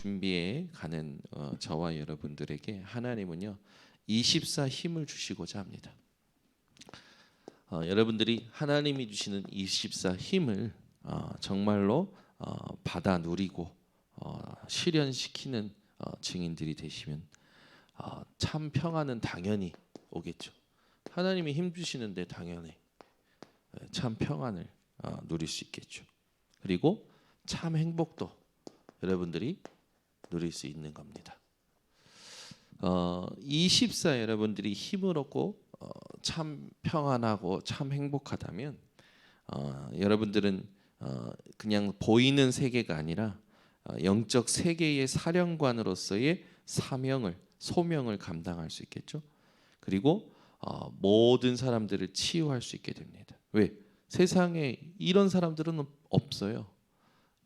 준비해 가는 어, 저와 여러분들에게 하나님은요 24 힘을 주시고자 합니다. 어, 여러분들이 하나님이 주시는 24 힘을 어, 정말로 어, 받아 누리고 어, 실현시키는 어, 증인들이 되시면 어, 참 평안은 당연히 오겠죠. 하나님이 힘 주시는데 당연히 예, 참 평안을 어, 누릴 수 있겠죠. 그리고 참 행복도 여러분들이 누릴 수 있는 겁니다. 어, 24 여러분들이 힘을 얻고 어, 참 평안하고 참 행복하다면 어, 여러분들은 어, 그냥 보이는 세계가 아니라 어, 영적 세계의 사령관으로서의 사명을 소명을 감당할 수 있겠죠. 그리고 어, 모든 사람들을 치유할 수 있게 됩니다. 왜? 세상에 이런 사람들은 없어요.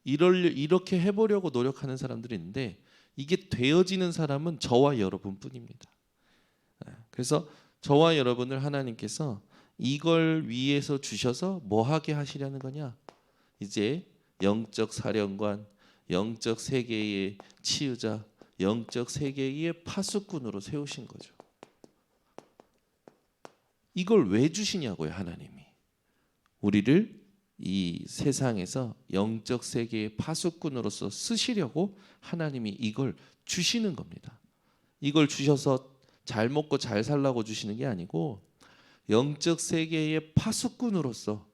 이럴 이렇게 해보려고 노력하는 사람들이 있는데 이게 되어지는 사람은 저와 여러분뿐입니다. 예, 그래서 저와 여러분을 하나님께서 이걸 위해서 주셔서 뭐 하게 하시려는 거냐? 이제 영적 사령관, 영적 세계의 치유자, 영적 세계의 파수꾼으로 세우신 거죠. 이걸 왜 주시냐고요, 하나님이. 우리를 이 세상에서 영적 세계의 파수꾼으로서 쓰시려고 하나님이 이걸 주시는 겁니다. 이걸 주셔서 잘 먹고 잘 살라고 주시는 게 아니고 영적 세계의 파수꾼으로서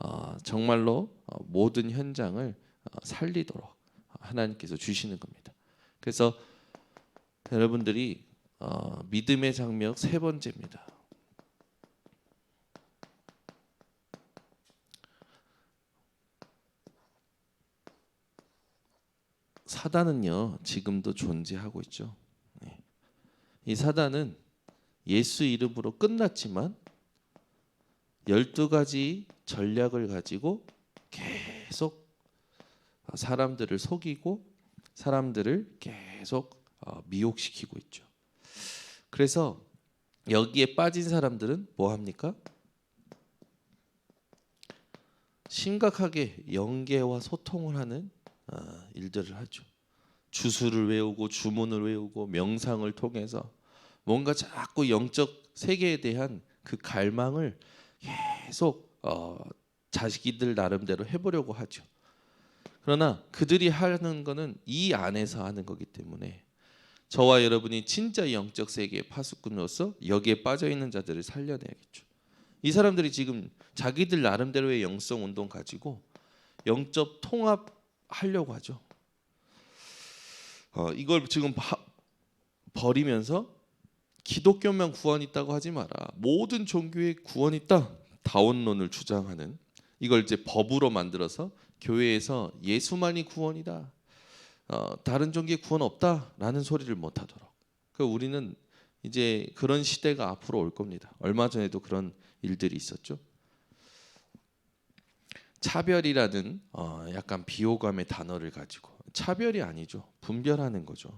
어, 정말로 어, 모든 현장을 어, 살리도록 하나님께서 주시는 겁니다. 그래서 여러분들이 어, 믿음의 장벽 세 번째입니다. 사단은요 지금도 존재하고 있죠. 네. 이 사단은 예수 이름으로 끝났지만 열두 가지 전략을 가지고 계속 사람들을 속이고 사람들을 계속 어, 미혹시키고 있죠. 그래서 여기에 빠진 사람들은 뭐 합니까? 심각하게 연계와 소통을 하는 어, 일들을 하죠. 주수를 외우고 주문을 외우고 명상을 통해서 뭔가 자꾸 영적 세계에 대한 그 갈망을 계속 어, 자식이들 나름대로 해보려고 하죠. 그러나 그들이 하는 거는 이 안에서 하는 거기 때문에 저와 여러분이 진짜 영적 세계의 파수꾼으로서 여기에 빠져 있는 자들을 살려내야겠죠. 이 사람들이 지금 자기들 나름대로의 영성 운동 가지고 영적 통합 하려고 하죠. 어, 이걸 지금 바, 버리면서 기독교만 구원 있다고 하지 마라. 모든 종교에 구원 있다. 다원론을 주장하는 이걸 이제 법으로 만들어서 교회에서 예수만이 구원이다. 어, 다른 종교에 구원 없다라는 소리를 못 하도록. 그 우리는 이제 그런 시대가 앞으로 올 겁니다. 얼마 전에도 그런 일들이 있었죠. 차별이라는 어, 약간 비호감의 단어를 가지고 차별이 아니죠. 분별하는 거죠.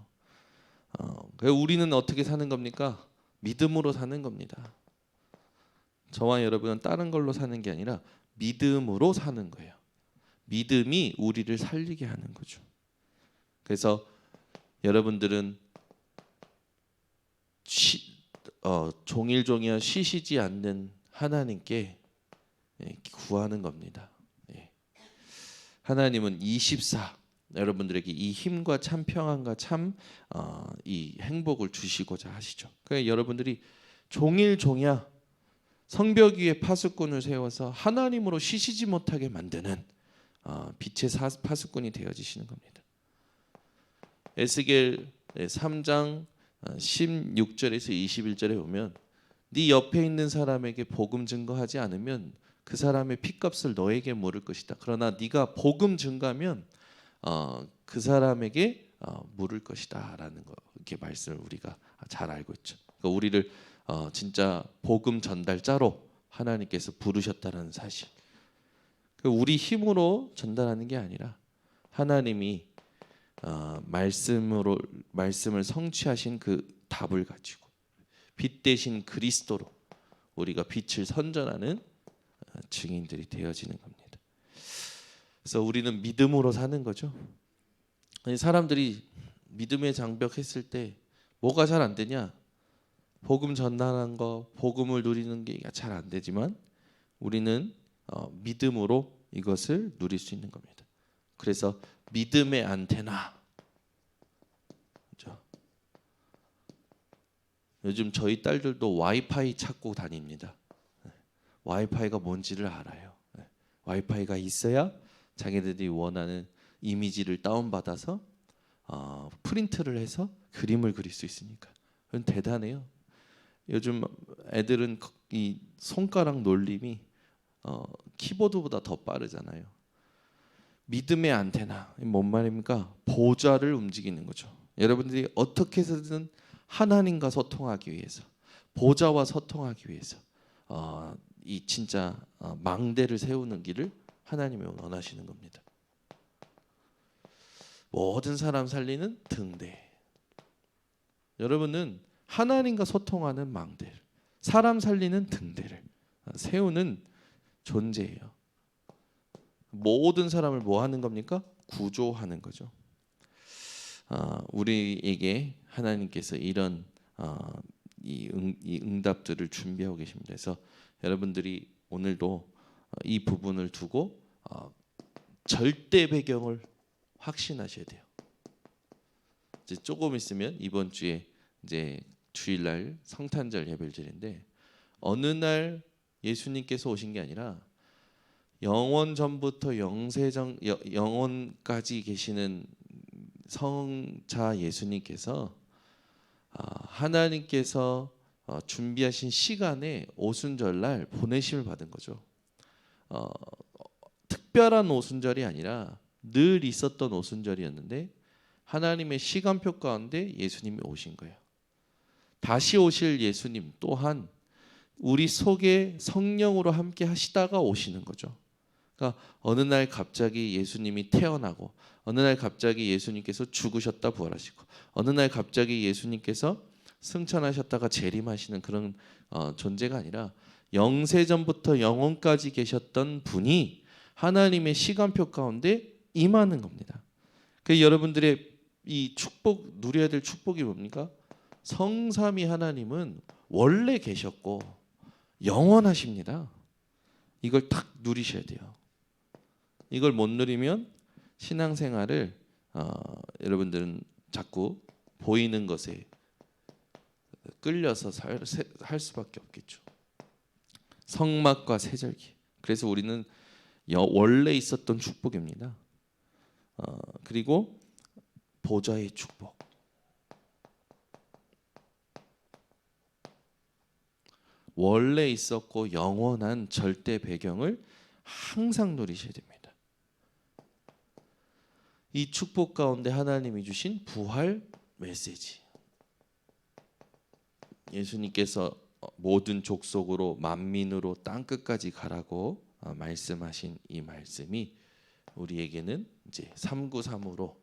어, 우리는 어떻게 사는 겁니까? 믿음으로 사는 겁니다. 저와 여러분은 다른 걸로 사는 게 아니라 믿음으로 사는 거예요. 믿음이 우리를 살리게 하는 거죠. 그래서 여러분들은 쉬, 어, 종일종일 쉬시지 않는 하나님께 예, 구하는 겁니다. 예. 하나님은 24 여러분들에게 이 힘과 참 평안과 참이 어, 행복을 주시고자 하시죠. 그러니까 여러분들이 종일 종야 성벽 위에 파수꾼을 세워서 하나님으로 쉬시지 못하게 만드는 어, 빛의 사, 파수꾼이 되어지시는 겁니다. 에스겔 3장 16절에서 21절에 보면 네 옆에 있는 사람에게 복음 증거하지 않으면 그 사람의 피값을 너에게 물을 것이다. 그러나 네가 복음 증가하면 어, 그 사람에게 어, 물을 것이다라는 거 이렇게 말씀을 우리가 잘 알고 있죠. 그러니까 우리를 어, 진짜 복음 전달자로 하나님께서 부르셨다는 사실. 그 우리 힘으로 전달하는 게 아니라 하나님이 어, 말씀으로 말씀을 성취하신 그 답을 가지고 빛 대신 그리스도로 우리가 빛을 선전하는 어, 증인들이 되어지는 겁니다. 그래서 우리는 믿음으로 사는 거죠. 사람들이 믿음의 장벽 했을 때 뭐가 잘 안 되냐? 복음 전달한 거, 복음을 누리는 게 잘 안 되지만 우리는 어, 믿음으로 이것을 누릴 수 있는 겁니다. 그래서 믿음의 안테나. 그죠? 요즘 저희 딸들도 와이파이 찾고 다닙니다. 네. 와이파이가 뭔지를 알아요. 네. 와이파이가 있어야 자기들이 원하는 이미지를 다운받아서 어, 프린트를 해서 그림을 그릴 수 있으니까. 그건 대단해요. 요즘 애들은 이 손가락 놀림이 어, 키보드보다 더 빠르잖아요. 믿음의 안테나 뭔 말입니까? 보좌를 움직이는 거죠. 여러분들이 어떻게 해서든 하나님과 소통하기 위해서 보좌와 소통하기 위해서 어, 이 진짜 어, 망대를 세우는 길을 하나님이 원하시는 겁니다. 모든 사람 살리는 등대. 여러분은 하나님과 소통하는 망대를 사람 살리는 등대를 세우는 존재예요. 모든 사람을 뭐 하는 겁니까? 구조하는 거죠. 아, 우리에게 하나님께서 이런 아, 이, 응, 이 응답들을 준비하고 계십니다. 그래서 여러분들이 오늘도 이 부분을 두고 어, 절대 배경을 확신하셔야 돼요. 이제 조금 있으면 이번 주에 이제 주일날 성탄절 예배일인데 어느 날 예수님께서 오신 게 아니라 영원 전부터 영세전 여- 영원까지 계시는 성자 예수님께서 아, 하나님께서 어, 준비하신 시간에 오순절날 보내심을 받은 거죠. 어, 특별한 오순절이 아니라 늘 있었던 오순절이었는데 하나님의 시간표 가운데 예수님이 오신 거예요. 다시 오실 예수님 또한 우리 속에 성령으로 함께 하시다가 오시는 거죠. 그러니까 어느 날 갑자기 예수님이 태어나고 어느 날 갑자기 예수님께서 죽으셨다 부활하시고 어느 날 갑자기 예수님께서 승천하셨다가 재림하시는 그런 어, 존재가 아니라 영세전부터 영원까지 계셨던 분이 하나님의 시간표 가운데 임하는 겁니다. 그 여러분들의 이 축복 누려야 될 축복이 뭡니까? 성삼위 하나님은 원래 계셨고 영원하십니다. 이걸 딱 누리셔야 돼요. 이걸 못 누리면 신앙생활을 어, 여러분들은 자꾸 보이는 것에 끌려서 살, 세- 할 수밖에 없겠죠. 성막과 세절기. 그래서 우리는 여, 원래 있었던 축복입니다. 어, 그리고 보좌의 축복. 원래 있었고 영원한 절대 배경을 항상 누리셔야 됩니다. 이 축복 가운데 하나님이 주신 부활 메시지. 예수님께서 모든 족속으로 만민으로 땅 끝까지 가라고 어, 말씀하신 이 말씀이 우리에게는 이제 393으로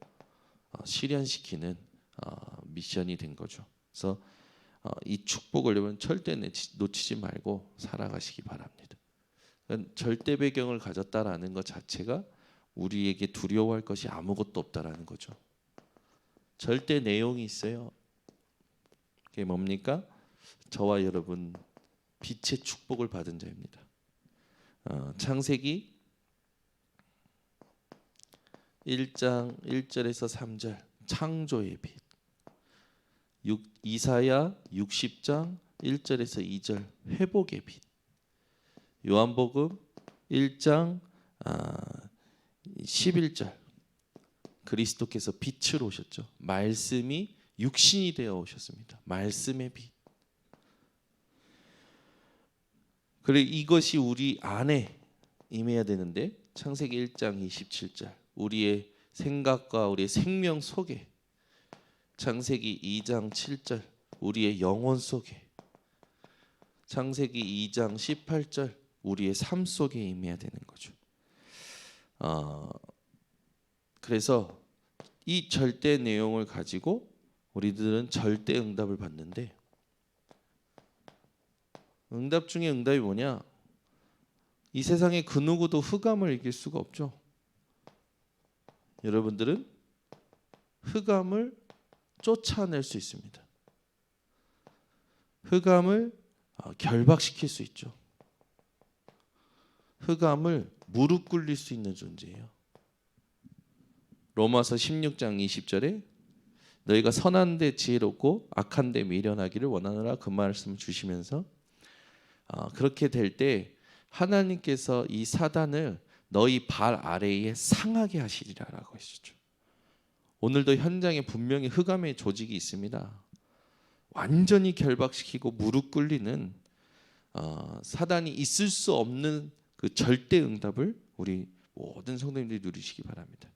어, 실현시키는 어, 미션이 된 거죠. 그래서 어, 이 축복을 여러분 절대 놓치지 말고 살아가시기 바랍니다. 그러니까 절대 배경을 가졌다라는 것 자체가 우리에게 두려워할 것이 아무것도 없다라는 거죠. 절대 내용이 있어요. 그게 뭡니까? 저와 여러분 빛의 축복을 받은 자입니다. 어, 창세기 1장 1절에서 3절 창조의 빛. 육, 이사야 60장 1절에서 2절 회복의 빛. 요한복음 1장 아, 11절 그리스도께서 빛으로 오셨죠. 말씀이 육신이 되어 오셨습니다. 말씀의 빛. 그래 이것이 우리 안에 임해야 되는데 창세기 1장 27절. 우리의 생각과 우리의 생명 속에. 창세기 2장 7절. 우리의 영혼 속에. 창세기 2장 18절. 우리의 삶 속에 임해야 되는 거죠. 어, 그래서 이 절대 내용을 가지고 우리들은 절대 응답을 받는데 응답 중에 응답이 뭐냐? 이 세상에 그 누구도 흑암을 이길 수가 없죠. 여러분들은 흑암을 쫓아낼 수 있습니다. 흑암을 어, 결박시킬 수 있죠. 흑암을 무릎 꿇릴 수 있는 존재예요. 로마서 16장 20절에 너희가 선한 데 지혜롭고 악한 데 미련하기를 원하노라 그 말씀을 주시면서 아, 그렇게 될 때 하나님께서 이 사단을 너희 발 아래에 상하게 하시리라라고 하셨죠. 오늘도 현장에 분명히 흑암의 조직이 있습니다. 완전히 결박시키고 무릎 꿇리는 어, 사단이 있을 수 없는 그 절대 응답을 우리 모든 성도님들이 누리시기 바랍니다.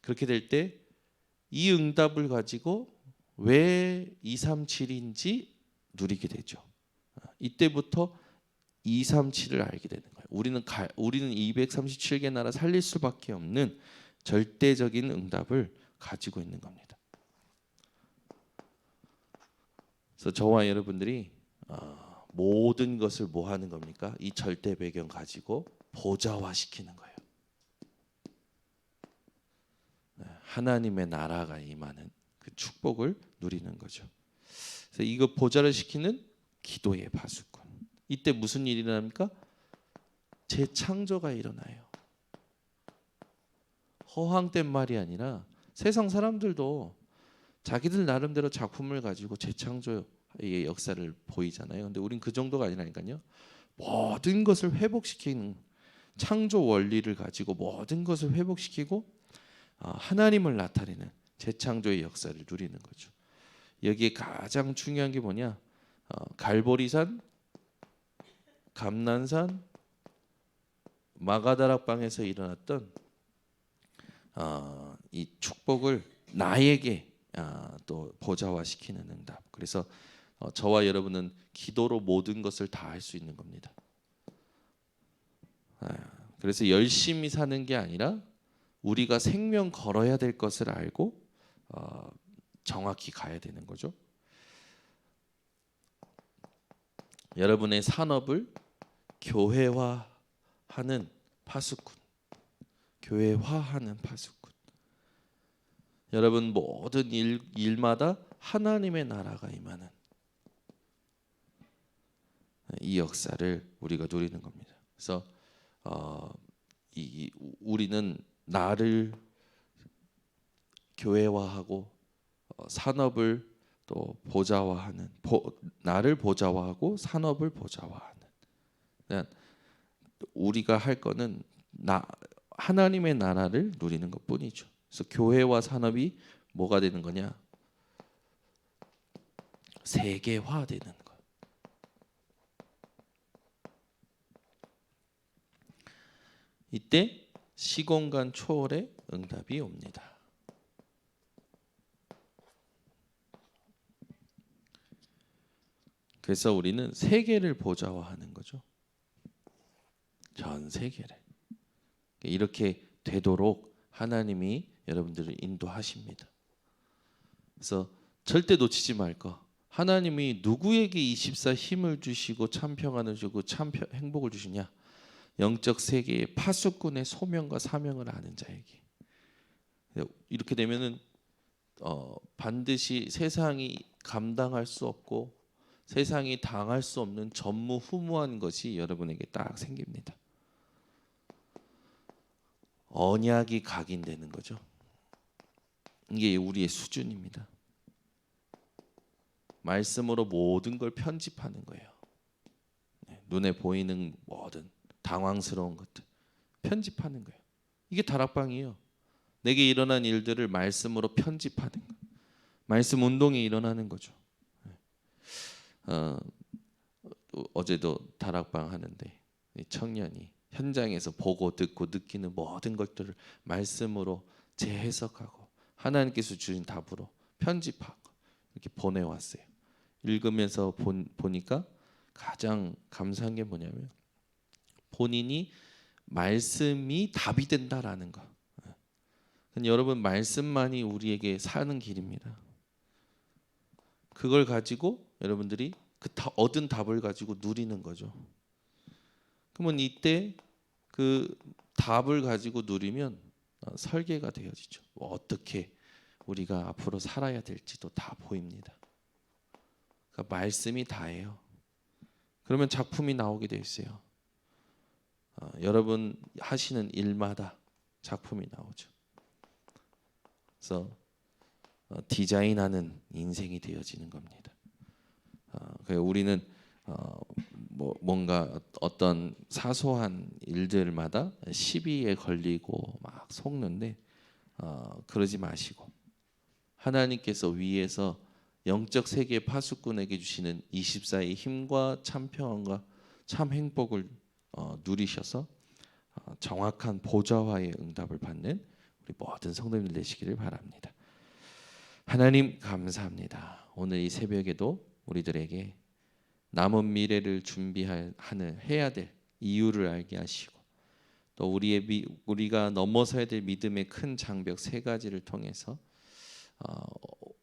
그렇게 될 때 이 응답을 가지고 왜 237인지 누리게 되죠. 아, 이때부터 237을 알게 되는 거예요. 우리는 가, 우리는 237개 나라 살릴 수밖에 없는 절대적인 응답을 가지고 있는 겁니다. 그래서 저와 여러분들이 어, 모든 것을 뭐 하는 겁니까? 이 절대 배경 가지고 보좌화 시키는 거예요. 네, 하나님의 나라가 임하는 그 축복을 누리는 거죠. 그래서 이거 보좌를 시키는 기도의 파수꾼. 이때 무슨 일이 일어납니까? 재창조가 일어나요. 허황된 말이 아니라 세상 사람들도 자기들 나름대로 작품을 가지고 재창조의 역사를 보이잖아요. 근데 우린 그 정도가 아니라니까요. 모든 것을 회복시키는 창조 원리를 가지고 모든 것을 회복시키고 아, 하나님을 나타내는 재창조의 역사를 누리는 거죠. 여기에 가장 중요한 게 뭐냐? 어, 갈보리산, 감난산, 마가다락방에서 일어났던 어, 이 축복을 나에게 아, 또 보좌화시키는 응답. 그래서 어, 저와 여러분은 기도로 모든 것을 다 할 수 있는 겁니다. 아, 그래서 열심히 사는 게 아니라 우리가 생명 걸어야 될 것을 알고 어, 정확히 가야 되는 거죠. 여러분의 산업을 교회화하는 파수꾼, 교회화하는 파수꾼. 여러분 모든 일, 일마다 하나님의 나라가 임하는 이 역사를 우리가 누리는 겁니다. 그래서 어, 이, 우리는 나를 교회화하고 어, 산업을 또 보좌화하는 보, 나를 보좌화하고 산업을 보좌화하는 그냥 우리가 할 거는 나 하나님의 나라를 누리는 것뿐이죠. 그래서 교회와 산업이 뭐가 되는 거냐? 세계화되는 거. 이때 시공간 초월의 응답이 옵니다. 그래서 우리는 세계를 보좌화하는 거죠. 전 세계를 이렇게 되도록 하나님이 여러분들을 인도하십니다. 그래서 절대 놓치지 말 거. 하나님이 누구에게 24 힘을 주시고 참 평안을 주고 참 행복을 주시냐? 영적 세계의 파수꾼의 소명과 사명을 아는 자에게. 이렇게 되면은 어, 반드시 세상이 감당할 수 없고 세상이 당할 수 없는 전무후무한 것이 여러분에게 딱 생깁니다. 언약이 각인되는 거죠. 이게 우리의 수준입니다. 말씀으로 모든 걸 편집하는 거예요. 네, 눈에 보이는 모든 당황스러운 것들 편집하는 거예요. 이게 다락방이에요. 내게 일어난 일들을 말씀으로 편집하는 거. 말씀 운동이 일어나는 거죠. 네. 어, 어제도 다락방 하는데 청년이 현장에서 보고 듣고 느끼는 모든 것들을 말씀으로 재해석하고 하나님께서 주신 답으로 편집하고 이렇게 보내왔어요. 읽으면서 본, 보니까 가장 감사한 게 뭐냐면 본인이 말씀이 답이 된다라는 거. 여러분 말씀만이 우리에게 사는 길입니다. 그걸 가지고 여러분들이 그 얻은 답을 가지고 누리는 거죠. 그러면 이때 그 답을 가지고 누리면 어, 설계가 되어지죠. 뭐 어떻게 우리가 앞으로 살아야 될지도 다 보입니다. 그러니까 말씀이 다예요. 그러면 작품이 나오게 돼 있어요. 어, 여러분 하시는 일마다 작품이 나오죠. 그래서 어, 디자인하는 인생이 되어지는 겁니다. 어, 그래서 우리는 어, 뭐 뭔가 어떤 사소한 일들마다 시비에 걸리고 막 속는데 어, 그러지 마시고 하나님께서 위에서 영적 세계 파수꾼에게 주시는 24의 힘과 참 평안과 참 행복을 어, 누리셔서 어, 정확한 보좌와의 응답을 받는 우리 모든 성도님들 되시기를 바랍니다. 하나님 감사합니다. 오늘 이 새벽에도 우리들에게 남은 미래를 준비하는 해야 될 이유를 알게 하시고 또 우리의 미, 우리가 넘어서야 될 믿음의 큰 장벽 세 가지를 통해서 어,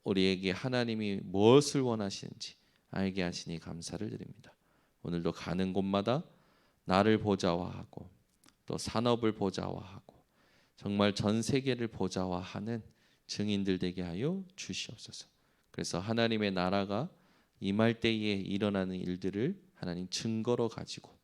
우리에게 하나님이 무엇을 원하시는지 알게 하시니 감사를 드립니다. 오늘도 가는 곳마다 나를 보좌화하고 또 산업을 보좌화하고 정말 전 세계를 보좌화하는 증인들 되게 하여 주시옵소서. 그래서 하나님의 나라가 임할 때에 일어나는 일들을 하나님 증거로 가지고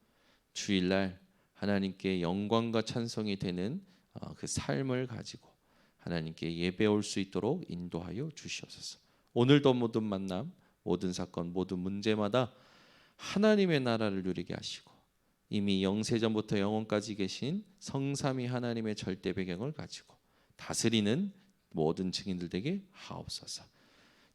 주일날 하나님께 영광과 찬송이 되는 어, 그 삶을 가지고 하나님께 예배 올 수 있도록 인도하여 주시옵소서. 오늘도 모든 만남, 모든 사건, 모든 문제마다 하나님의 나라를 누리게 하시고 이미 영세전부터 영원까지 계신 성삼위 하나님의 절대 배경을 가지고 다스리는 모든 증인들 되게 하옵소서.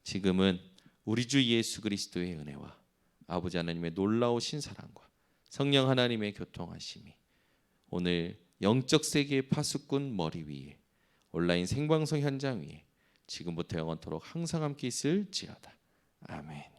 지금은 우리 주 예수 그리스도의 은혜와 아버지 하나님의 놀라우신 사랑과 성령 하나님의 교통하심이 오늘 영적 세계의 파수꾼 머리 위에 온라인 생방송 현장 위에 지금부터 영원토록 항상 함께 있을지어다. 아멘.